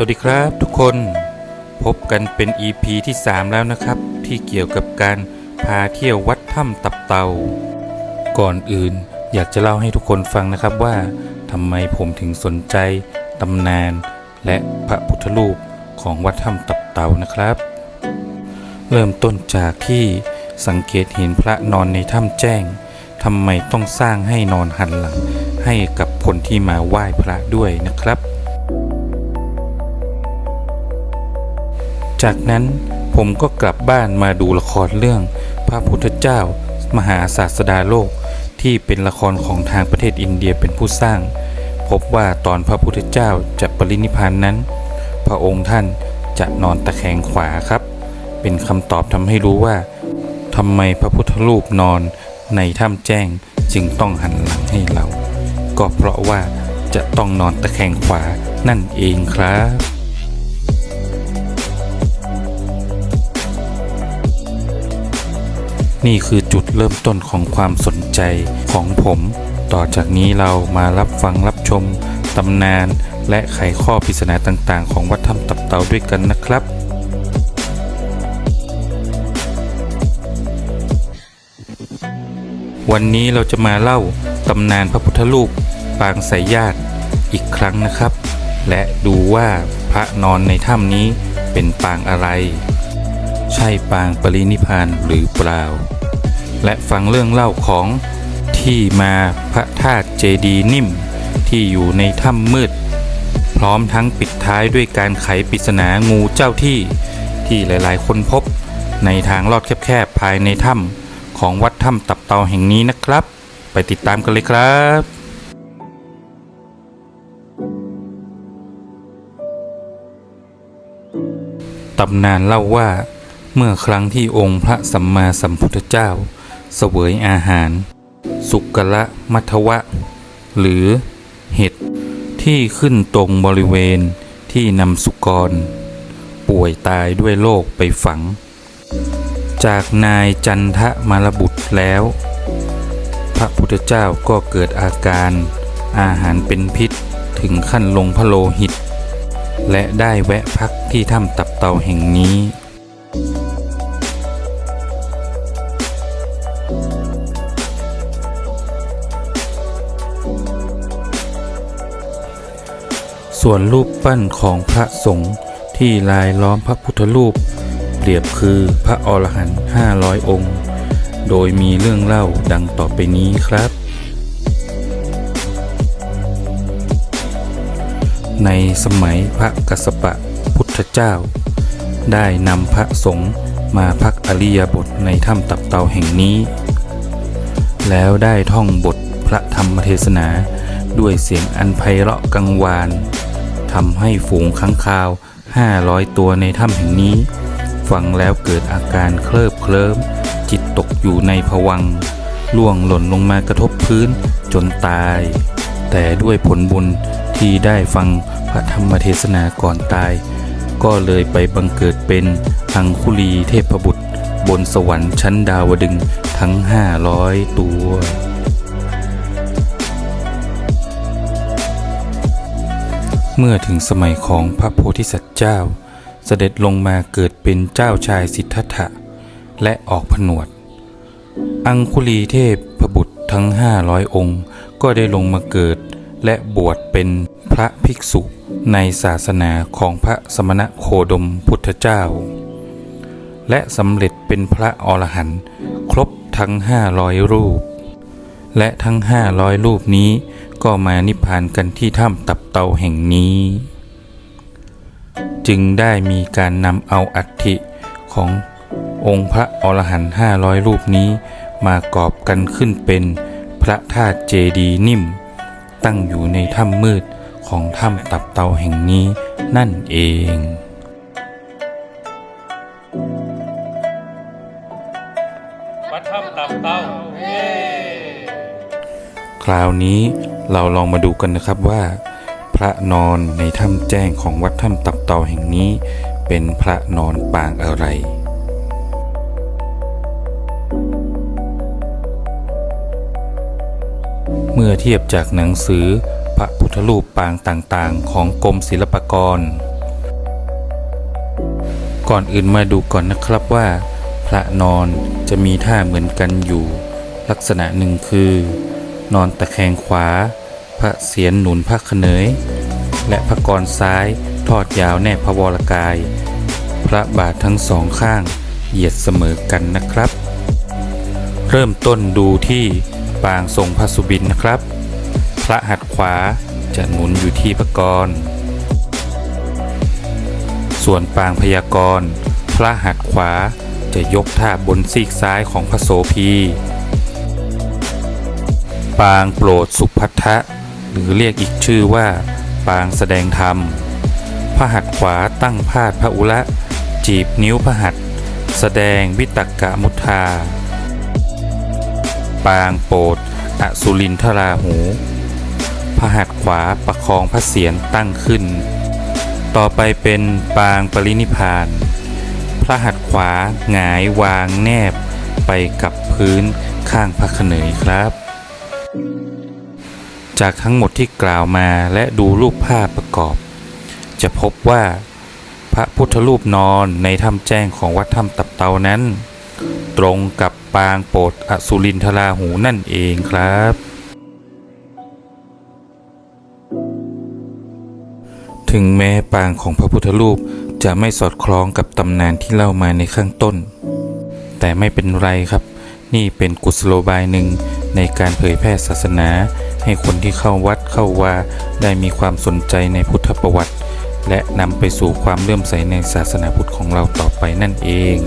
สวัสดีครับทุกคนพบกันเป็น EP ที่ 3 แล้วนะครับ ที่เกี่ยวกับการพาเที่ยววัดถ้ำตับเตา ก่อนอื่นอยากจะเล่าให้ทุกคนฟังนะครับว่าทำไมผมถึงสนใจตำนาน และพระพุทธรูปของวัดถ้ำตับเตานะครับ เริ่มต้นจากที่สังเกตเห็นพระนอนในถ้ำแจ้งทำไมต้องสร้างให้นอนหันหลัง ให้กับคนที่มาไหว้พระด้วยนะครับ จากนั้นผมก็กลับบ้านมาดูละครเรื่อง พระพุทธเจ้า มหาศาสดาโลก ที่เป็นละครของทางประเทศอินเดียเป็นผู้สร้าง พบว่าตอนพระพุทธเจ้าจะปรินิพพานนั้น พระองค์ท่านจะนอนตะแคงขวาครับ เป็นคำตอบทำให้รู้ว่าทำไมพระพุทธรูปนอนในถ้ำแจ้งจึงต้องหันหลังให้เรา ก็เพราะว่าจะต้องนอนตะแคงขวานั่นเองครับ นี่คือจุดเริ่มต้นของความสนใจของผม ต่อจากนี้เรามารับฟังรับชมตำนาน และไขข้อปริศนาต่างๆ ของวัดถ้ำตับเตาด้วยกันนะครับวันนี้เราจะมาเล่าตำนานพระพุทธรูปปางสายญาติอีกครั้งนะครับ และดูว่าพระนอนในถ้ำนี้เป็นปางอะไร ใช่ปางปรินิพานหรือเปล่า และฟังเรื่องเล่าของที่มาพระธาตุเจดีนิ่ม ที่อยู่ในถ้ำมืด พร้อมทั้งปิดท้ายด้วยการไขปริศนางูเจ้าที่ ที่หลายๆ คนพบในทางลอดแคบๆภายในถ้ำของวัดถ้ำตับเตาแห่งนี้นะครับ ไปติดตามกันเลยครับตำนานเล่าว่า เมื่อครั้งที่องค์พระสัมมาสัมพุทธเจ้า เสวยอาหาร สุกละมัทวะ หรือเห็ดที่ขึ้นตรงบริเวณที่นำสุกร ป่วยตายด้วยโรคไปฝัง จากนายจันทะมารบุตรแล้ว พระพุทธเจ้าก็เกิดอาการอาหารเป็นพิษถึงขั้นลงพระโลหิต และได้แวะพักที่ถ้ำตับเตาแห่งนี้ ส่วนรูปปั้นของพระสงฆ์ที่ลายล้อมพระพุทธรูป เปรียบคือพระอรหันต์500 องค์ โดยมีเรื่องเล่าดังต่อไปนี้ครับ ในสมัยพระกัสสปะพุทธเจ้า ได้นำพระสงฆ์มาพักอริยบทในถ้ำตับเตาแห่งนี้ แล้วได้ท่องบทพระธรรมเทศนา ด้วยเสียงอันไพเราะกังวานทำให้ฝูงค้างคาว 500 ตัวในถ้ำแห่งนี้ ฟังแล้วเกิดอาการเคลิบเคลิ้ม จิตตกอยู่ในผวังล่วงหล่นลงมากระทบพื้นจนตาย แต่ด้วยผลบุญที่ได้ฟังพระธรรมเทศนาก่อนตาย ก็เลยไปบังเกิดเป็นอังคุลีเทพบุตร บนสวรรค์ชั้นดาวดึงทั้ง 500 ตัว เมื่อถึงสมัยของพระโพธิสัตว์เจ้า เสด็จลงมาเกิดเป็นเจ้าชายสิทธัตถะ และออกผนวด อังคุลีเทพพบุตรทั้ง 500 องค์ ก็ได้ลงมาเกิด และบวชเป็นพระภิกษุในศาสนาของพระสมณะโคดมพุทธเจ้า และสำเร็จเป็นพระอรหันต์ครบทั้ง 500 รูป และทั้ง 500 รูปนี้ ก็มานิพพานกันที่ถ้ำตับเตาแห่งนี้ จึงได้มีการนำเอาอัฐิขององค์พระอรหันต์500รูปนี้มากอบกันขึ้นเป็นพระธาตุเจดีนิ่ม ตั้งอยู่ในถ้ำมืดของถ้ำตับเตาแห่งนี้นั่นเอง ราวนี้เราลองมาดูกันนะครับว่า พระนอนในถ้ำแจ้งของวัดถ้ำตับเตาแห่งนี้ เป็นพระนอนปางอะไรเมื่อเทียบจากหนังสือพระพุทธรูปปางต่างๆ ของกรมศิลปากร ก่อนอื่นมาดูก่อนนะครับว่า พระนอนจะมีท่าเหมือนกันอยู่ ลักษณะหนึ่งคือ นอนตะแคงขวา พระเศียรหนุนพระขเนย และพระกรซ้ายทอดยาวแนบพระวรกาย พระบาททั้งสองข้างเหยียดเสมอกันนะครับ เริ่มต้นดูที่ปางทรงพระสุบินนะครับ พระหัตถ์ขวาจะหนุนอยู่ที่พระกร ส่วนปางพยากร พระหัตถ์ขวาจะยกท่าบนซีกซ้ายของพระโสภี ปางโปรดสุพัทธะ หรือเรียกอีกชื่อว่า ปางแสดงธรรม พระหัตถ์ขวาตั้งพาดพระอุระจีบนิ้วพระหัตถ์แสดงวิตกกะมุทา ปางโปรดอสุรินทราหู พระหัตถ์ขวาประคองพระเศียรตั้งขึ้น ต่อไปเป็นปางปรินิพาน พระหัตถ์ขวาหงายวางแนบไปกับพื้นข้างพระขเนยครับ จากทั้งหมดที่กล่าวมาและดูรูปภาพประกอบ จะพบว่า พระพุทธรูปนอนในถ้ำแจ้งของวัดถ้ำตับเตานั้น ตรงกับปางโปรดอสุรินทราหูนั่นเองครับ ถึงแม้ปางของพระพุทธรูปจะไม่สอดคล้องกับตำนานที่เล่ามาในข้างต้น แต่ไม่เป็นไรครับ นี่เป็นกุศโลบายหนึ่ง ในการเผยแพร่ศาสนา ให้คนที่เข้าวัดเข้าวาได้มีความสนใจในพุทธประวัติ และนำไปสู่ความเลื่อมใสในศาสนาพุทธของเราต่อไปนั่นเอง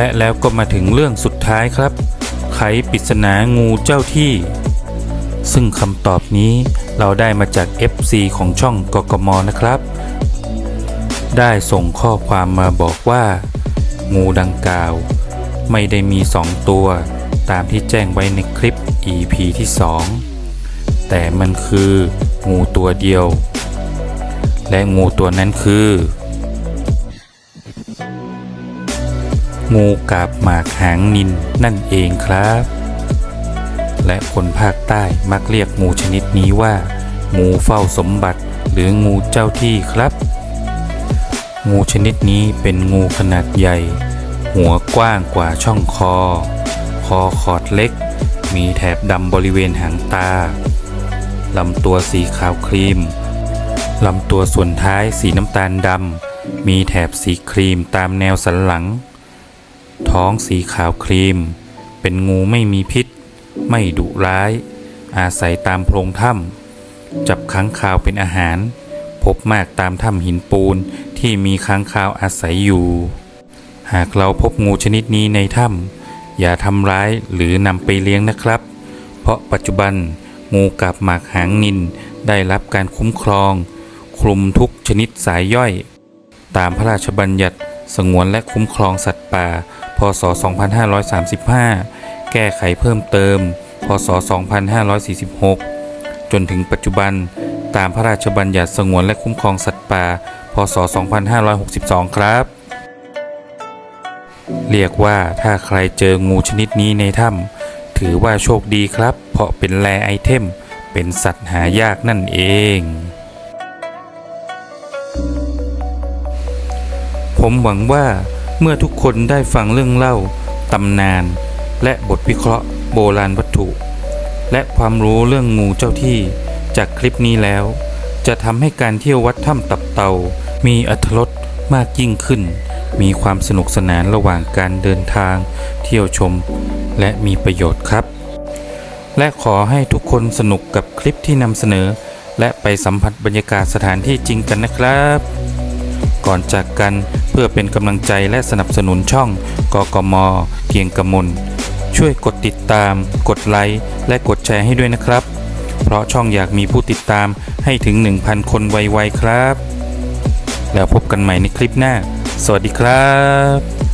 และแล้วก็มาถึงเรื่องสุดท้ายครับ ไขปริศนางูเจ้าที่ ซึ่งคำตอบนี้เราได้มาจาก FC ของช่องกกมนะครับ ได้ส่งข้อความมาบอกว่า งูดังกล่าว ไม่ได้มี 2 ตัว ตามที่แจ้งไว้ในคลิป EP ที่ 2 แต่มันคือ งูตัวเดียว และงูตัวนั้นคือ งูกาบหมากหางนินนั่นเองครับ และคนภาคใต้มักเรียกงูชนิดนี้ว่า งูเฝ้าสมบัติ หรืองูเจ้าที่ครับ งูชนิดนี้เป็นงูขนาดใหญ่ หัวกว้างกว่าช่องคอ คอขอดเล็ก มีแถบดำบริเวณหางตาลำตัวสีขาวครีมลำตัวส่วนท้ายสีน้ำตาลดำมีแถบสีครีมตามแนวสันหลัง ท้องสีขาวครีม เป็นงูไม่มีพิษ ไม่ดุร้าย อาศัยตามโพรงถ้ำจับค้างคาวเป็นอาหาร พบมากตามถ้ำหินปูนที่มีค้างคาวอาศัยอยู่ หากเราพบงูชนิดนี้ในถ้ำอย่าทำร้ายหรือนำไปเลี้ยงนะครับ เพราะปัจจุบันงูกับหมากหางนินได้รับการคุ้มครอง คลุมทุกชนิดสายย่อย ตามพระราชบัญญัติสงวนและคุ้มครองสัตว์ป่า พศ 2535 แก้ไขเพิ่มเติม พศ 2546 จนถึงปัจจุบันตามพระราชบัญญัติสงวนและคุ้มครองสัตว์ป่า พศ 2562 ครับ เรียกว่าถ้าใครเจองูชนิดนี้ในถ้ำถือว่าโชคดีครับ เพราะเป็นแรไอเทม เป็นสัตว์หายากนั่นเอง ผมหวังว่า เมื่อทุกคนได้ฟังเรื่องเล่า ตำนาน และบทวิเคราะห์โบราณวัตถุ และความรู้เรื่องงูเจ้าที่จากคลิปนี้แล้ว จะทำให้การเที่ยววัดถ้ำตับเตา มีอรรถรสมากยิ่งขึ้น มีความสนุกสนานระหว่างการเดินทาง เที่ยวชม และมีประโยชน์ครับ และขอให้ทุกคนสนุกกับคลิปที่นำเสนอ และไปสัมผัสบรรยากาศสถานที่จริงกันนะครับ ก่อนจากกัน เพื่อเป็นกำลังใจและสนับสนุนช่องกกม เกียงกมล ช่วยกดติดตาม กดไลค์ และกดแชร์ให้ด้วยนะครับ เพราะช่องอยากมีผู้ติดตามให้ถึง 1,000 คนไวๆครับ แล้วพบกันใหม่ในคลิปหน้า สวัสดีครับ